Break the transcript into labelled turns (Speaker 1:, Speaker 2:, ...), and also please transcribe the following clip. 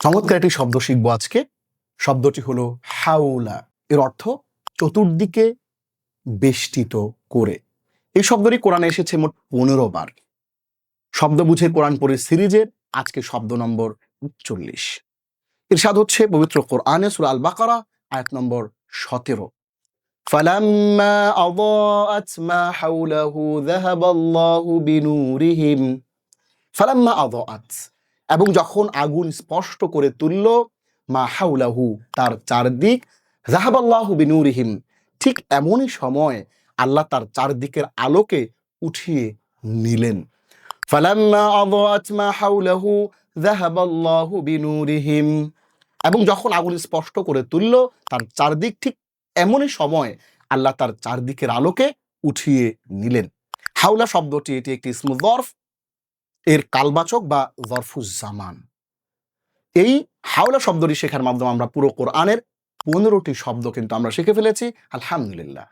Speaker 1: চমৎকার একটি শব্দ শিখব আজকে শব্দটি হলো হাউলা এর অর্থ চতুর্দিকে বেষ্টিত করে এই শব্দটি কোরআনে এসেছে মোট পনেরো বার শব্দ বুঝে কোরআন পড়ে সিরিজের আজকে শব্দ নম্বর চল্লিশ ইরশাদ হচ্ছে পবিত্র কোরআনে সুরা আল বাকারা আয়াত নম্বর সতেরো فلما أضاءت ما حوله ذهب الله بنورهم فلما أضاءت এবং যখন আগুন স্পষ্ট করে তুলল, মা হাউলাহু তার চারদিক জাহাবাল্লাহু বিনুরিহিম, ঠিক এমনই সময় আল্লাহ তার চারদিকের আলোকে উঠিয়ে নিলেন। মা বিনুরিহিম। এবং যখন আগুন স্পষ্ট করে তুলল, তার চারদিক ঠিক এমনই সময় আল্লাহ তার চারদিকের আলোকে উঠিয়ে নিলেন। হাউলা শব্দটি এটি একটি ইসমু জরফ এর কালবাচক বা জরফুজ জামান এই হাওলা শব্দটি শেখার মাধ্যমে আমরা পুরো কোরআনের পনেরোটি শব্দ কিন্তু আমরা শিখে ফেলেছি, আলহামদুলিল্লাহ।